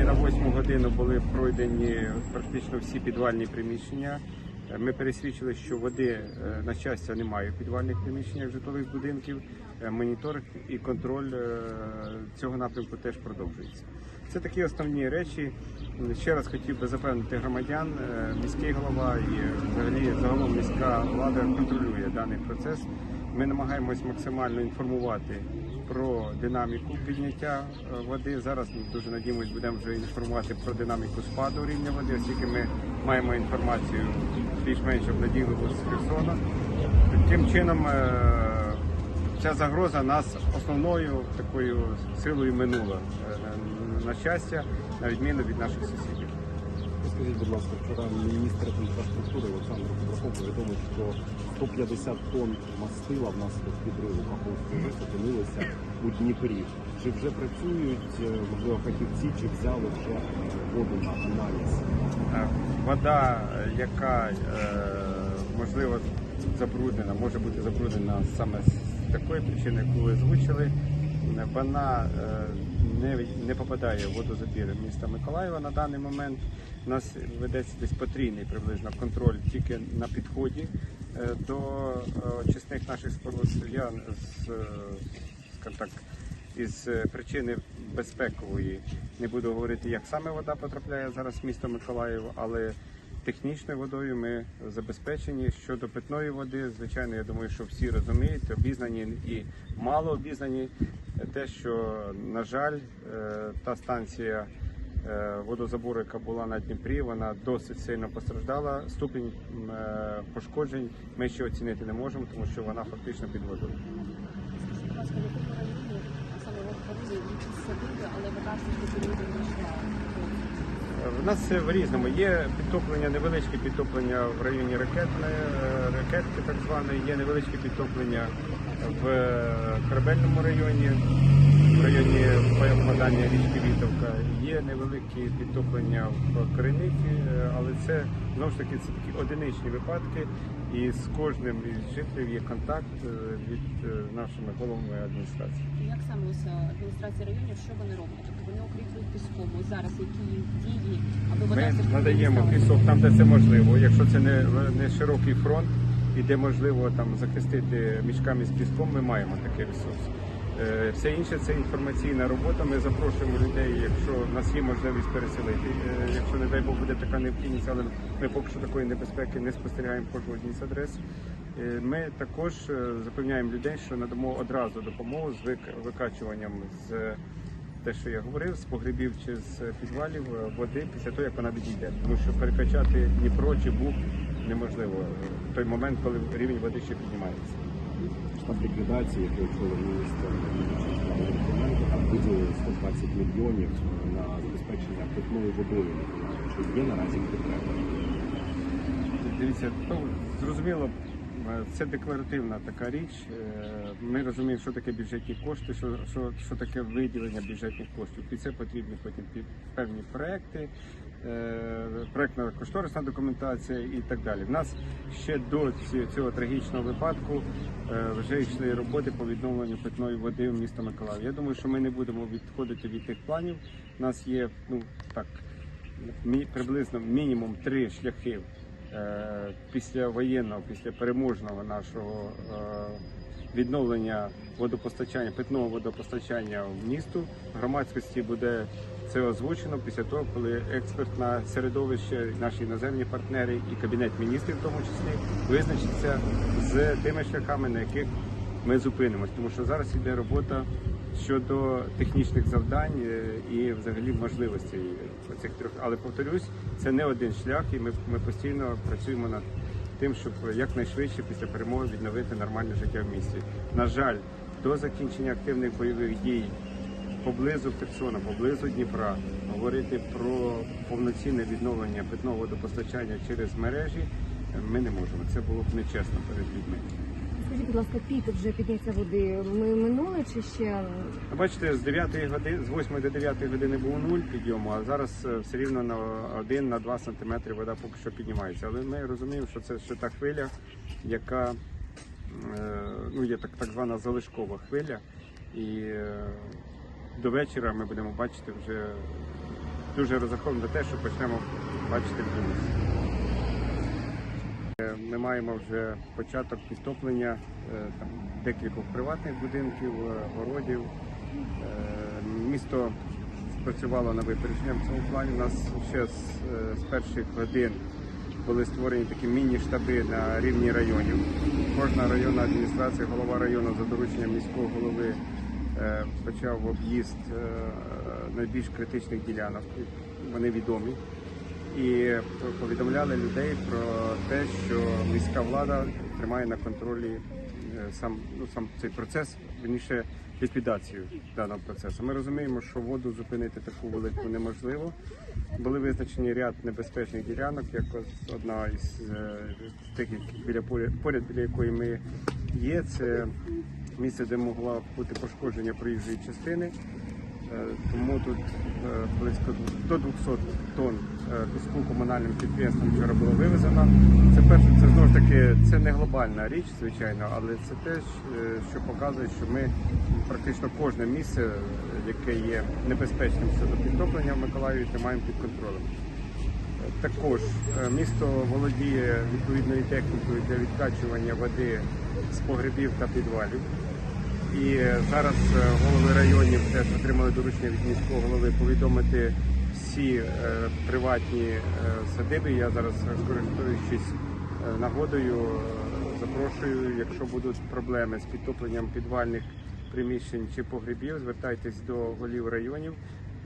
Сьогодні на 8 годину були пройдені практично всі підвальні приміщення. Е, Ми пересвідчили, що води е, на щастя немає в підвальних приміщеннях житлових будинків. Е, Моніторинг і контроль цього напрямку теж продовжується. Це такі основні речі. Ще раз хотів би запевнити громадян, міський голова і взагалі загалом міська влада контролює даний процес. Ми намагаємось максимально інформувати про динаміку підняття е, води. Зараз ми дуже надіємось, будемо вже інформувати про динаміку спаду рівня води, оскільки ми маємо інформацію більш-менш обнадійливу з Херсона. Таким чином, е, ця загроза нас основною такою силою минула. Е, На щастя, на відміну від наших сусідів. Скажіть, будь ласка, вчора міністр інфраструктури Олександр Кудраков повідомив, що 150 тонн мастила внаслідок підриву Каховської ГЕС опинилися у Дніпрі. Чи вже працюють, е, можливо, фахівці, чи взяли вже воду на аналіз? Е, Вода, е, яка можливо забруднена, може бути забруднена саме з такої причини, яку ви озвучили. Вона не, не попадає в водозабір міста Миколаєва на даний момент. У нас ведеться десь потрійний приблизно контроль тільки на підході е, до е, очисних наших споруд. Я з, е, так, із причини безпекової не буду говорити, як саме вода потрапляє зараз в місто Миколаїв, але технічною водою ми забезпечені. Щодо питної води, звичайно, я думаю, що всі розуміють, обізнані і мало обізнані те, що, на жаль, та станція водозабору, яка була на Дніпрі, вона досить сильно постраждала. Ступінь е, пошкоджень ми ще оцінити не можемо, тому що вона фактично під водою. Скажіть, Будь ласка, якому районі саме Парижі якісь садиби, але вода все ж таки не. В нас в різному. Є підтоплення, невеличке підтоплення в районі ракетної, е, ракетки так званої, є невеличке підтоплення в е, корабельному районі, в районі впадання річки Вітовка. Є невеликі підтоплення в Корениці, е, але це знову ж таки це такі одиничні випадки. І з кожним із жителів є контакт е, від е, нашими головами адміністрації. Як саме ось адміністрація районів, що вони роблять? Тобто вони укріплюють піском. Ось зараз які дії, аби вода Ми надаємо пісок там, де це можливо. Якщо це не, не широкий фронт і де можливо там захистити мішками з піском, ми маємо такий ресурс. Е, Все інше це інформаційна робота. Ми запрошуємо людей, якщо в нас є можливість переселити. Е, Якщо не дай Бог буде така необхідність, але ми поки що такої небезпеки не спостерігаємо по жодній з адрес. Е, Ми також запевняємо людей, що надамо одразу допомогу з вик- викачуванням з те, що я говорив, з погребів чи з підвалів води після того, як вона відійде. Тому що перекачати Дніпро чи Буг неможливо в той момент, коли рівень води ще піднімається. Штаб ліквідації, який очолив міністр Документу, там виділили 120 мільйонів на забезпечення питною водою. Чи є наразі потреба? Дивіться, ну, зрозуміло, е, це декларативна така річ. Е, Ми розуміємо, що таке бюджетні кошти, що, що, що таке виділення бюджетних коштів. Під це потрібні потім певні проекти, проектна кошторисна документація і так далі. В нас ще до цього трагічного випадку е, вже йшли роботи по відновленню питної води в місто Миколаїв. Я думаю, що ми не будемо відходити від тих планів. У нас є ну так приблизно мінімум три шляхи е, після воєнного, після переможного нашого е, відновлення водопостачання, питного водопостачання в місту. Громадськості буде це озвучено після того, коли експертне середовище, наші іноземні партнери і кабінет міністрів, в тому числі, визначиться з тими шляхами, на яких ми зупинимось, тому що зараз йде робота щодо технічних завдань е, і взагалі можливостей цих трьох. Але повторюсь, це не один шлях, і ми, ми постійно працюємо над тим, щоб якнайшвидше після перемоги відновити нормальне життя в місті. На жаль, до закінчення активних бойових дій поблизу Херсона, поблизу Дніпра, говорити про повноцінне відновлення питного водопостачання через мережі ми не можемо. Це було б нечесно перед людьми. Скажіть, будь ласка, пік вже підняття води. Ми минули чи ще Бачите, з 9 години, з 8 до 9 години був нуль підйому, а зараз е, все рівно на 1 на 2 сантиметри вода поки що піднімається. Але ми розуміємо, що це ще та хвиля, яка е, ну, є так, так звана залишкова хвиля. І е, до вечора ми будемо бачити вже дуже розраховуємо на те, що почнемо бачити плюс. Е, Ми маємо вже початок підтоплення е, там, декількох приватних будинків, е, городів. Місто спрацювало на випередження в цьому плані. У нас ще з, з перших годин були створені такі міні-штаби на рівні районів. Кожна районна адміністрація, голова району за дорученням міського голови почав об'їзд е, найбільш критичних ділянок. Вони відомі. І повідомляли людей про те, що міська влада тримає на контролі е, сам, ну, сам цей процес, верніше ліквідацію даного процесу. Ми розуміємо, що воду зупинити таку велику неможливо. Були визначені ряд небезпечних ділянок, як одна із е, тих, біля поряд біля якої ми є. Це місце, де могла бути пошкодження проїжджої частини. Е, Тому тут е, близько до 200 тонн е, піску комунальним підприємством вчора було вивезено. Це перше, це знову ж таки це не глобальна річ, звичайно, але це те, що показує, що ми практично кожне місце, яке є небезпечним щодо підтоплення в Миколаєві, тримаємо під контролем. Також місто володіє відповідною технікою для відкачування води з погребів та підвалів. І зараз е, голови районів теж отримали доручення від міського голови повідомити всі е, приватні е, садиби. Я зараз, користуючись е, нагодою, запрошую, якщо будуть проблеми з підтопленням підвальних приміщень чи погребів, звертайтесь до голів районів.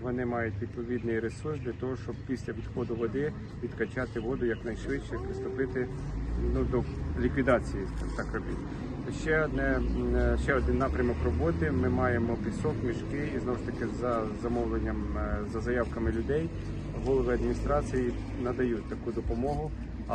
Вони мають відповідний ресурс для того, щоб після відходу води відкачати воду якнайшвидше, приступити ну, до ліквідації так робіт. Ще одне ще один напрямок роботи. Ми маємо пісок, мішки і знову ж таки за замовленням, е, за заявками людей. Голови адміністрації надають таку допомогу.